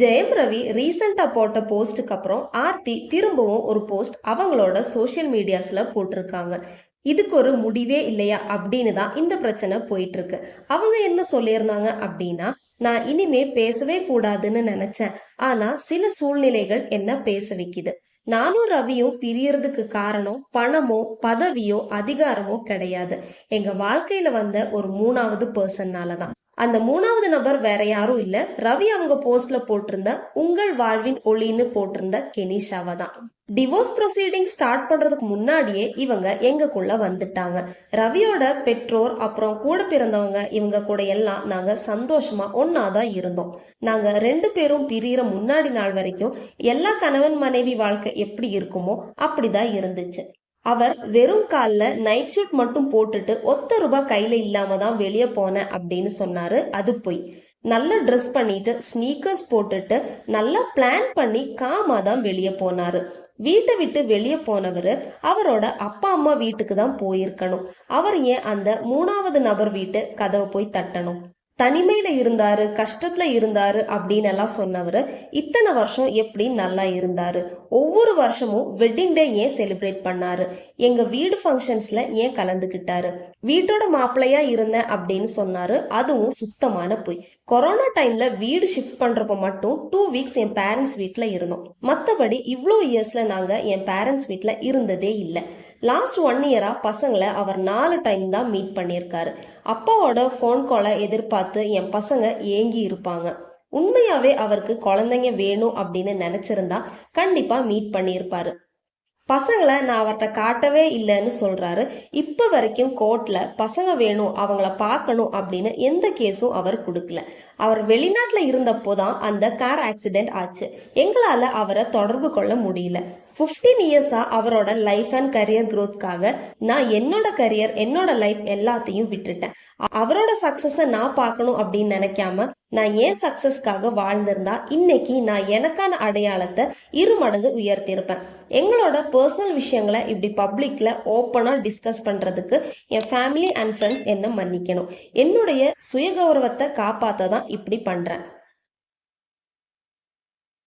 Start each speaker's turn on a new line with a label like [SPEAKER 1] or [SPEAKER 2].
[SPEAKER 1] ஜெயம் ரவி ரீசெண்டா போட்ட போஸ்டுக்கு அப்புறம் ஆர்த்தி திரும்பவும் ஒரு போஸ்ட் அவங்களோட சோஷியல் மீடியாஸ்ல போட்டிருக்காங்க. இதுக்கு ஒரு முடிவே இல்லையா அப்படின்னு தான் இந்த பிரச்சனை போயிட்டு இருக்கு அவங்க என்ன சொல்லியிருந்தாங்க அப்படின்னா நான் இனிமே பேசவே கூடாதுன்னு நினைச்சேன். ஆனா சில சூழ்நிலைகள் என்ன பேச வைக்குது. நானும் ரவியும் பிரியறதுக்கு காரணம் பணமோ பதவியோ அதிகாரமோ கிடையாது. எங்க வாழ்க்கையில வந்த ஒரு மூணாவது பர்சன்னால தான். அந்த மூணாவது நபர் வேற யாரும் இல்ல. ரவி அவங்க போஸ்ட்ல போட்டிருந்த உங்கள் வாழ்வின் ஒளின்னு போட்டிருந்த கெனிஷாவை தான். டிவோர்ஸ் ப்ரொசீடிங் ஸ்டார்ட் பண்றதுக்கு முன்னாடியே இவங்க எங்கக்குள்ள வந்துட்டாங்க. ரவியோட பெற்றோர் அப்புறம் கூட பிறந்தவங்க இவங்க கூட எல்லாம் நாங்க சந்தோஷமா ஒன்னாதான் இருந்தோம். நாங்க ரெண்டு பேரும் பிரியற முன்னாடி நாள் வரைக்கும் எல்லா கணவன் மனைவி வாழ்க்கை எப்படி இருக்குமோ அப்படிதான் இருந்துச்சு. அவர் வெறும் காலில் நைட் ஷூட் மட்டும் போட்டுட்டு ஒத்த ரூபாய் கையில் இல்லாம தான் வெளியே போனேன் அப்படின்னு சொன்னாரு. அது போய் நல்ல ட்ரெஸ் பண்ணிட்டு ஸ்னீக்கர்ஸ் போட்டுட்டு நல்லா பிளான் பண்ணி காமா தான் வெளியே போனாரு. வீட்டை விட்டு வெளியே போனவர் அவரோட அப்பா அம்மா வீட்டுக்கு தான் போயிருக்கணும். அவர் ஏன் அந்த மூணாவது நபர் வீட்டு கதவை போய் தட்டணும்? தனிமையில் இருந்தார் கஷ்டத்தில் இருந்தார் அப்படின்னு எல்லாம் சொன்னவர் இத்தனை வருஷம் எப்படி நல்லா இருந்தார்? ஒவ்வொரு வருஷமும் வெட்டிங் டே ஏன் செலிப்ரேட் பண்ணார்? எங்கள் வீடு ஃபங்க்ஷன்ஸில் ஏன் கலந்துக்கிட்டாரு? வீட்டோட மாப்பிள்ளையாக இருந்தேன் அப்படின்னு சொன்னார் அதுவும் சுத்தமான பொய். கொரோனா டைமில் வீடு ஷிஃப்ட் பண்ணுறப்ப மட்டும் டூ வீக்ஸ் என் பேரண்ட்ஸ் வீட்டில் இருந்தோம். மற்றபடி இவ்வளோ இயர்ஸில் நாங்கள் என் பேரண்ட்ஸ் வீட்டில் இருந்ததே இல்லை. லாஸ்ட் ஒன் இயராக பசங்களை அவர் நாலு டைம் தான் மீட் பண்ணியிருக்காரு. அப்பாவோட ஃபோன் காலை எதிர்பார்த்து என் பசங்க ஏங்கி இருப்பாங்க. உண்மையாவே அவருக்கு குழந்தைங்க வேணும் அப்படின்னு நினைச்சிருந்தா கண்டிப்பா மீட் பண்ணியிருப்பாரு. பசங்களை நான் அவர்கிட்ட காட்டவே இல்லைன்னு சொல்றாரு. இப்ப வரைக்கும் கோர்ட்ல பசங்க வேணும் அவங்கள பார்க்கணும் அப்படின்னு எந்த கேஸும் அவர் கொடுக்கல. அவர் வெளிநாட்டில் இருந்தப்போ தான் அந்த கார் ஆக்சிடென்ட் ஆச்சு. எங்களால் அவரை தொடர்பு கொள்ள முடியல. ஃபிஃப்டீன் இயர்ஸாக அவரோட லைஃப் அண்ட் கரியர் க்ரோத்காக நான் என்னோட கரியர் என்னோட லைஃப் எல்லாத்தையும் விட்டுட்டேன். அவரோட சக்ஸஸை நான் பார்க்கணும் அப்படின்னு நினைக்காம நான் ஏன் சக்ஸஸ்க்காக வாழ்ந்திருந்தா இன்னைக்கு நான் எனக்கான அடையாளத்தை இரு மடங்கு உயர்த்தியிருப்பேன். எங்களோட பர்சனல் விஷயங்களை இப்படி பப்ளிக்ல ஓப்பனாக டிஸ்கஸ் பண்ணுறதுக்கு என் ஃபேமிலி அண்ட் ஃப்ரெண்ட்ஸ் என்ன மன்னிக்கணும். என்னுடைய சுயகௌரவத்தை காப்பாற்ற தான் இப்படி பண்ணுறேன்